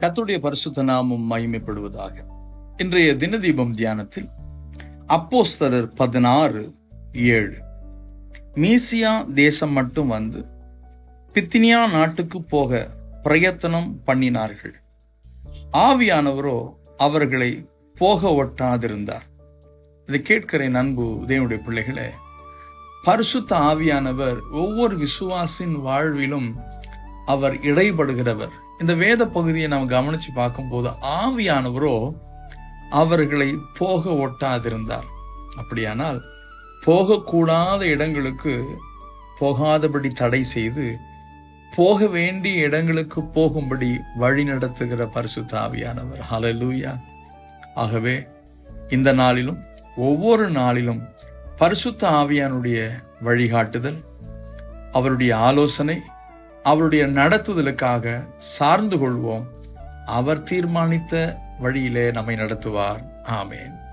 கத்துடைய பரிசுத்த நாமம் மகிமைப்படுவதாக. இன்றைய தினதீபம் தியானத்தில் அப்போஸ்தலர் பதினாறு ஏழு. மீசியா தேசம் மட்டும் வந்து பித்தினியா நாட்டுக்கு போக பிரயத்தனம் பண்ணினார்கள். ஆவியானவரோ அவர்களை போக ஒட்டாதிருந்தார். இதை கேட்கிற நண்பு உதயனுடைய பிள்ளைகளே பரிசுத்த ஆவியானவர் ஒவ்வொரு விசுவாசின் வாழ்விலும் அவர் இடைபடுகிறவர். இந்த வேத பகுதியை நாம் கவனிச்சு பார்க்கும்போது ஆவியானவரோ அவர்களை போக ஒட்டாதிருந்தார். அப்படியானால் போகக்கூடாத இடங்களுக்கு போகாதபடி தடை செய்து போக வேண்டிய இடங்களுக்கு போகும்படி வழி நடத்துகிற பரிசுத்த ஆவியானவர். ஹalleluya ஆகவே இந்த நாளிலும் ஒவ்வொரு நாளிலும் பரிசுத்த ஆவியானுடைய வழிகாட்டுதல் அவருடைய ஆலோசனை அவருடைய நடத்துதலுக்காக சார்ந்து கொள்வோம். அவர் தீர்மானித்த வழியிலே நம்மை நடத்துவார். ஆமேன்.